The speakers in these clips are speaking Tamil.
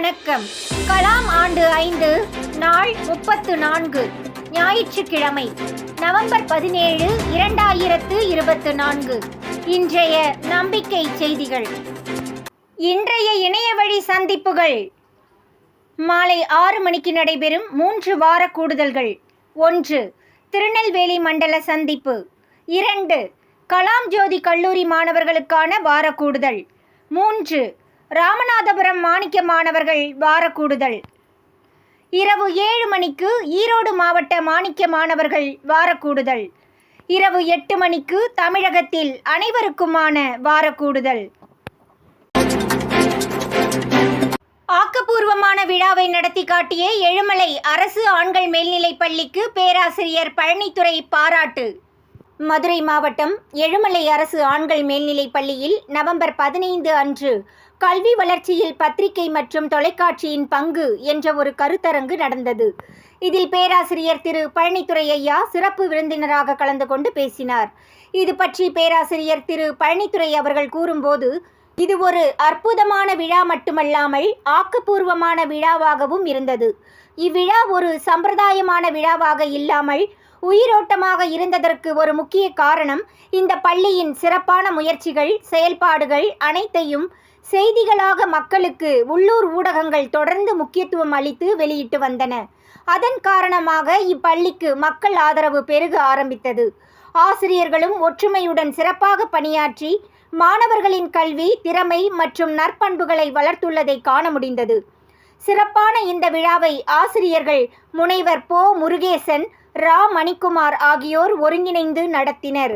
வணக்கம். கலாம் ஆண்டு ஐந்து நாள் முப்பத்து நான்கு ஞாயிற்றுக்கிழமை நவம்பர் பதினேழு இரண்டாயிரத்து இருபத்து நான்கு. இன்றைய நம்பிக்கை செய்திகள். இன்றைய இணையவழி சந்திப்புகள். மாலை ஆறு மணிக்கு நடைபெறும் மூன்று வார கூடுதல்கள். ஒன்று திருநெல்வேலி மண்டல சந்திப்பு. இரண்டு கலாம் ஜோதி கல்லூரி மாணவர்களுக்கான வார கூடுதல். மூன்று ராமநாதபுரம் மாணிக்க மாணவர்கள் வாரக்கூடுதல். இரவு ஏழு மணிக்கு ஈரோடு மாவட்ட மாணிக்க மாணவர்கள் வாரக்கூடுதல். இரவு எட்டு மணிக்கு தமிழகத்தில் அனைவருக்குமான வாரக்கூடுதல். ஆக்கப்பூர்வமான விழாவை நடத்தி காட்டிய எழுமலை அரசு ஆண்கள் மேல்நிலைப் பள்ளிக்கு பேராசிரியர் பழனித்துறை பாராட்டு. மதுரை மாவட்டம் எழுமலை அரசு ஆண்கள் மேல்நிலைப் பள்ளியில் நவம்பர் பதினைந்து அன்று கல்வி வளர்ச்சியில் பத்திரிகை மற்றும் தொலைக்காட்சியின் பங்கு என்ற ஒரு கருத்தரங்கு நடந்தது. இதில் பேராசிரியர் திரு. பழனித்துறை ஐயா சிறப்பு விருந்தினராக கலந்து கொண்டு பேசினார். இது பற்றி பேராசிரியர் திரு. பழனித்துறை அவர்கள் கூறும்போது இது ஒரு அற்புதமான விழா மட்டுமல்லாமல் ஆக்கப்பூர்வமான விழாவாகவும் இருந்தது. இவ்விழா ஒரு சம்பிரதாயமான விழாவாக இல்லாமல் உயிரோட்டமாக இருந்ததற்கு ஒரு முக்கிய காரணம் இந்த பள்ளியின் சிறப்பான முயற்சிகள் செயல்பாடுகள் அனைத்தையும் செய்திகளாக மக்களுக்கு உள்ளூர் ஊடகங்கள் தொடர்ந்து முக்கியத்துவம் அளித்து வெளியிட்டு வந்தன. அதன் காரணமாக இப்பள்ளிக்கு மக்கள் ஆதரவு பெருக ஆரம்பித்தது. ஆசிரியர்களும் ஒற்றுமையுடன் சிறப்பாக பணியாற்றி மாணவர்களின் கல்வி திறமை மற்றும் நற்பண்புகளை வளர்த்துள்ளதை காண முடிந்தது. சிறப்பான இந்த விழாவை ஆசிரியர்கள் முனைவர் போ. முருகேசன் ரா. மணிக்குமார் ஆகியோர் ஒருங்கிணைந்து நடத்தினர்.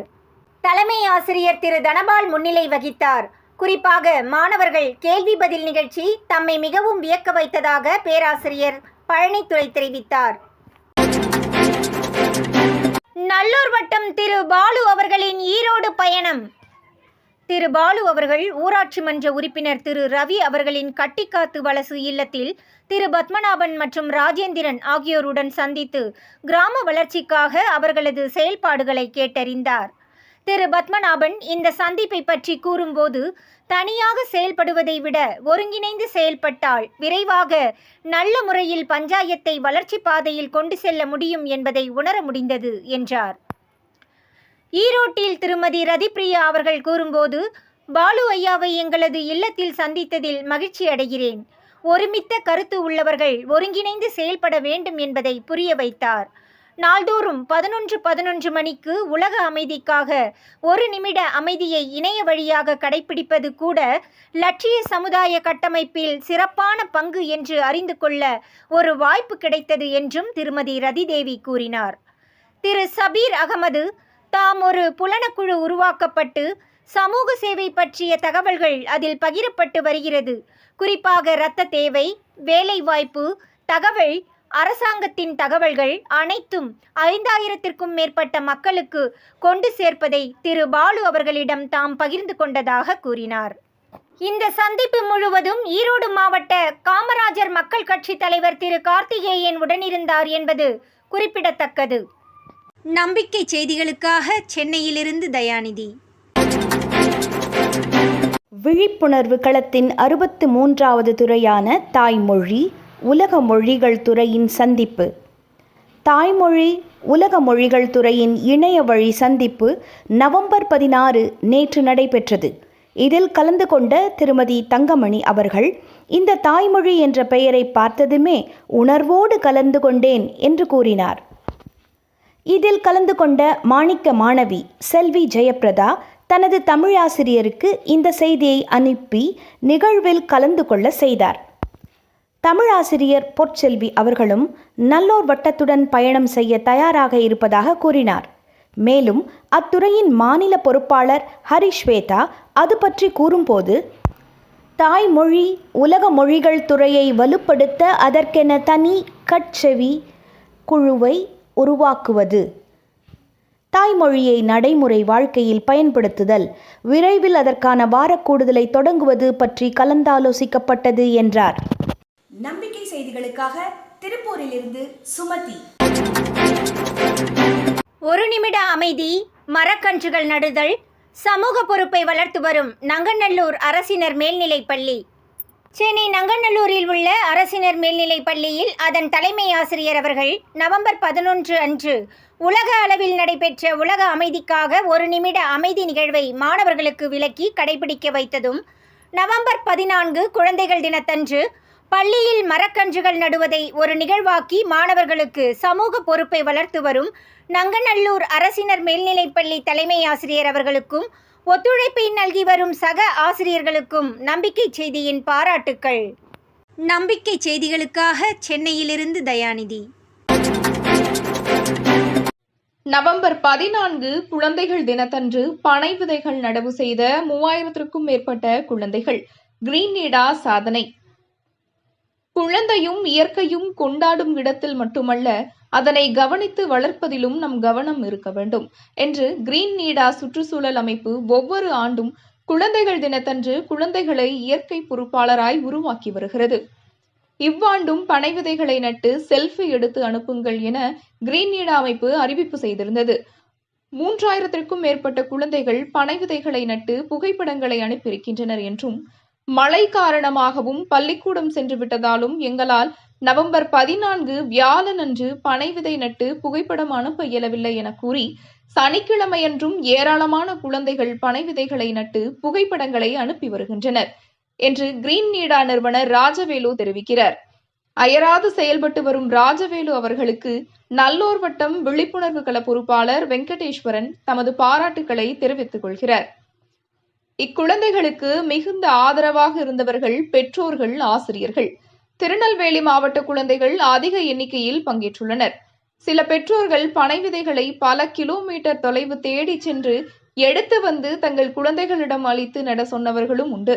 தலைமை ஆசிரியர் திரு. தனபால் முன்னிலை வகித்தார். குறிப்பாக மாணவர்கள் கேள்வி பதில் நிகழ்ச்சி தம்மை மிகவும் வியக்க வைத்ததாக பேராசிரியர் பழனித்துறை தெரிவித்தார். நல்லூர் வட்டம் திரு பாலு அவர்களின் ஈரோடு பயணம். திரு பாலு அவர்கள் ஊராட்சி மன்ற உறுப்பினர் திரு ரவி அவர்களின் கட்டிக்காத்து வலசு இல்லத்தில் திரு பத்மநாபன் மற்றும் ராஜேந்திரன் ஆகியோருடன் சந்தித்து கிராம வளர்ச்சிக்காக அவர்களது செயல்பாடுகளை கேட்டறிந்தார். திரு பத்மநாபன் இந்த சந்திப்பை பற்றி கூறும்போது தனியாக செயல்படுவதை விட ஒருங்கிணைந்து செயல்பட்டால் விரைவாக நல்ல முறையில் பஞ்சாயத்தை வளர்ச்சி பாதையில் கொண்டு செல்ல முடியும் என்பதை உணர முடிந்தது என்றார். ஈரோட்டில் திருமதி ரதிப்பிரியா அவர்கள் கூறும்போது பாலு ஐயாவை எங்களது இல்லத்தில் சந்தித்ததில் மகிழ்ச்சி அடைகிறேன். ஒருமித்த கருத்து உள்ளவர்கள் ஒருங்கிணைந்து செயல்பட வேண்டும் என்பதை புரிய வைத்தார். நாள்தோறும் பதினொன்று பதினொன்று மணிக்கு உலக அமைதிக்காக ஒரு நிமிட அமைதியை இணைய வழியாக கடைபிடிப்பது கூட லட்சிய சமுதாய கட்டமைப்பில் சிறப்பான பங்கு என்று அறிந்து கொள்ள ஒரு வாய்ப்பு கிடைத்தது என்றும் திருமதி ரதிதேவி கூறினார். திரு சபீர் அகமது தாம் ஒரு புலனக்குழு உருவாக்கப்பட்டு சமூக சேவை பற்றிய தகவல்கள் அதில் பகிரப்பட்டு வருகிறது. குறிப்பாக இரத்த தேவை வேலைவாய்ப்பு தகவல் அரசாங்கத்தின் தகவல்கள் அனைத்தும் ஐந்தாயிரத்திற்கும் மேற்பட்ட மக்களுக்கு கொண்டு சேர்ப்பதை திரு பாலு அவர்களிடம் தாம் பகிர்ந்து கொண்டதாக கூறினார். இந்த சந்திப்பு முழுவதும் ஈரோடு மாவட்ட காமராஜர் மக்கள் கட்சி தலைவர் திரு கார்த்திகேயன் உடனிருந்தார் என்பது குறிப்பிடத்தக்கது. நம்பிக்கை செய்திகளுக்காக சென்னையிலிருந்து தயாநிதி. விழிப்புணர்வு களத்தின் அறுபத்து மூன்றாவது துறையான தாய்மொழி உலக மொழிகள் துறையின் சந்திப்பு. தாய்மொழி உலக மொழிகள் துறையின் இணைய வழி சந்திப்பு நவம்பர் பதினாறு நேற்று நடைபெற்றது. இதில் கலந்து கொண்ட திருமதி தங்கமணி அவர்கள் இந்த தாய்மொழி என்ற பெயரை பார்த்ததுமே உணர்வோடு கலந்து கொண்டேன் என்று கூறினார். இதில் கலந்து கொண்ட மாணிக்க மாணவி செல்வி ஜெயப்பிரதா தனது தமிழாசிரியருக்கு இந்த செய்தியை அனுப்பி நிகழ்வில் கலந்து கொள்ள செய்தார். தமிழாசிரியர் பொற்செல்வி அவர்களும் நல்லோர் வட்டத்துடன் பயணம் செய்ய தயாராக இருப்பதாக கூறினார். மேலும் அத்துறையின் மாநில பொறுப்பாளர் ஹரிஸ்வேதா அது பற்றி கூறும்போது தாய்மொழி உலக மொழிகள் துறையை வலுப்படுத்த அதற்கென தனி கட்செவி குழுவை உருவாக்குவது தாய்மொழியை நடைமுறை வாழ்க்கையில் பயன்படுத்துதல் விரைவில் அதற்கான வாரக்கூடுதலை தொடங்குவது பற்றி கலந்தாலோசிக்கப்பட்டது என்றார். நம்பிக்கை செய்திகளுக்காக திருப்பூரிலிருந்து சுமதி. ஒரு நிமிட அமைதி மரக்கன்றுகள் நடுதல் சமூக பொறுப்பை வளர்த்து வரும் நங்கநல்லூர் அரசினர் மேல்நிலைப் பள்ளி. சென்னை நங்கநல்லூரில் உள்ள அரசினர் மேல்நிலைப் பள்ளியில் அதன் தலைமை ஆசிரியர் அவர்கள் நவம்பர் பதினொன்று அன்று உலக அளவில் நடைபெற்ற உலக அமைதிக்காக ஒரு நிமிட அமைதி நிகழ்வை மாணவர்களுக்கு விலக்கி கடைபிடிக்க வைத்ததும் நவம்பர் பதினான்கு குழந்தைகள் தினத்தன்று பள்ளியில் மரக்கன்றுகள் நடுவதை ஒரு நிகழ்வாக்கி மாணவர்களுக்கு சமூக பொறுப்பை வளர்த்து வரும் நங்கநல்லூர் அரசினர் மேல்நிலைப்பள்ளி தலைமை ஆசிரியர் அவர்களுக்கும் ஒத்துழைப்பை நல்கி வரும் சக ஆசிரியர்களுக்கும் நம்பிக்கை செய்தியின் பாராட்டுக்கள். நம்பிக்கை செய்திகளுக்காக சென்னையிலிருந்து தயாநிதி. நவம்பர் பதினான்கு குழந்தைகள் தினத்தன்று பனை விதைகள் நடவு செய்த மூவாயிரத்திற்கும் மேற்பட்ட குழந்தைகள். கிரீன் நீடா சாதனை. குழந்தையும் இயற்கையும் கொண்டாடும் இடத்தில் மட்டுமல்ல அதனை கவனித்து வளர்ப்பதிலும் நம் கவனம் இருக்க வேண்டும் என்று கிரீன் நீடா சுற்றுச்சூழல் அமைப்பு ஒவ்வொரு ஆண்டும் குழந்தைகள் தினத்தன்று குழந்தைகளை இயற்கை பொறுப்பாளராய் உருவாக்கி வருகிறது. இவ்வாண்டும் பனை விதைகளை நட்டு செல்ஃபி எடுத்து அனுப்புங்கள் என கிரீன் நீடா அமைப்பு அறிவிப்பு செய்திருந்தது. மூன்றாயிரத்திற்கும் மேற்பட்ட குழந்தைகள் பனை விதைகளை நட்டு புகைப்படங்களை அனுப்பியிருக்கின்றனர் என்றும் மழை காரணமாகவும் பள்ளிக்கூடம் சென்று விட்டதாலும் எங்களால் நவம்பர் பதினான்கு வியாழனன்று பனை விதை நட்டு புகைப்படம் அனுப்ப இயலவில்லை என கூறி சனிக்கிழமையன்றும் ஏராளமான குழந்தைகள் பனை விதைகளை நட்டு புகைப்படங்களை அனுப்பி வருகின்றனர் என்று கிரீன் நீடா நிறுவனர் ராஜவேலு தெரிவிக்கிறார். அயராது செயல்பட்டு வரும் ராஜவேலு அவர்களுக்கு நல்லோர் வட்டம் விழிப்புணர்வு கள பொறுப்பாளர் வெங்கடேஸ்வரன் தமது பாராட்டுக்களை தெரிவித்துக் கொள்கிறார். இக்குழந்தைகளுக்கு மிகுந்த ஆதரவாக இருந்தவர்கள் பெற்றோர்கள் ஆசிரியர்கள். திருநெல்வேலி மாவட்ட குழந்தைகள் அதிக எண்ணிக்கையில் பங்கேற்றுள்ளனர். சில பெற்றோர்கள் பனை விதைகளை பல கிலோமீட்டர் தொலைவு தேடி சென்று எடுத்து வந்து தங்கள் குழந்தைகளிடம் அளித்து நட சொன்னவர்களும் உண்டு.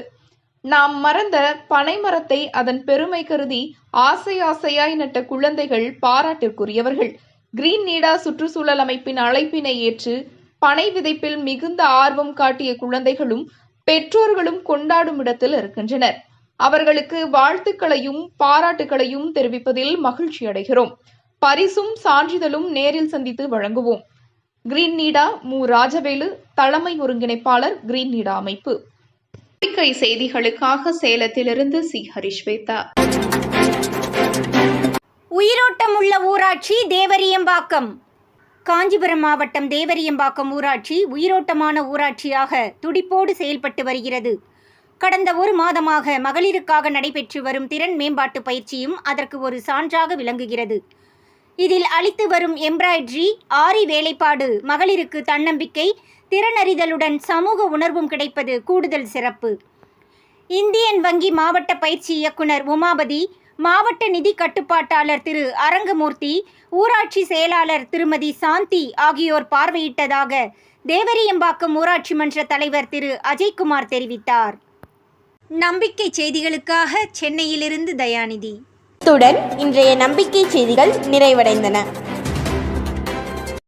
நாம் மறந்த பனை மரத்தை அதன் பெருமை கருதி ஆசை ஆசையாய் நட்ட குழந்தைகள் பாராட்டிற்குரியவர்கள். கிரீன் நீடா சுற்றுச்சூழல் அமைப்பின் அழைப்பினை ஏற்று பனை விதைப்பில் மிகுந்த ஆர்வம் காட்டிய குழந்தைகளும் பெற்றோர்களும் கொண்டாடும் இடத்தில் இருக்கின்றனர். அவர்களுக்கு வாழ்த்துக்களையும் பாராட்டுகளையும் தெரிவிப்பதில் மகிழ்ச்சி அடைகிறோம். பரிசும் சான்றிதழும் நேரில் சந்தித்து வழங்குவோம். கிரீன் நீடா மு. ராஜவேலு தலைமை ஒருங்கிணைப்பாளர் கிரீன் நீடா அமைப்பு. பத்திரிகை செய்திகளுக்காக சேலத்திலிருந்து சி. ஹரிஸ்வேதா உயிரோட்டம் உள்ள ஊராட்சி தேவரியம்பாக்கம். காஞ்சிபுரம் மாவட்டம் தேவரியம்பாக்கம் ஊராட்சி உயிரோட்டமான ஊராட்சியாக துடிப்போடு செயல்பட்டு வருகிறது. கடந்த ஒரு மாதமாக மகளிருக்காக நடைபெற்று வரும் திறன் மேம்பாட்டு பயிற்சியும் அதற்கு ஒரு சான்றாக விளங்குகிறது. இதில் அளித்து வரும் எம்ப்ராய்டரி ஆரி வேலைப்பாடு மகளிருக்கு தன்னம்பிக்கை திறனறிதலுடன் சமூக உணர்வும் கிடைப்பது கூடுதல் சிறப்பு. இந்தியன் வங்கி மாவட்ட பயிற்சி இயக்குனர் உமாபதி மாவட்ட நிதி கட்டுப்பாட்டாளர் திரு அரங்கமூர்த்தி ஊராட்சி செயலாளர் திருமதி சாந்தி ஆகியோர் பார்வையிட்டதாக தேவரியம்பாக்கம் ஊராட்சி மன்ற தலைவர் திரு அஜய்குமார் தெரிவித்தார். நம்பிக்கை செய்திகளுக்காக சென்னையிலிருந்து தயாநிதி. இத்துடன் இன்றைய நம்பிக்கை செய்திகள் நிறைவடைந்தன.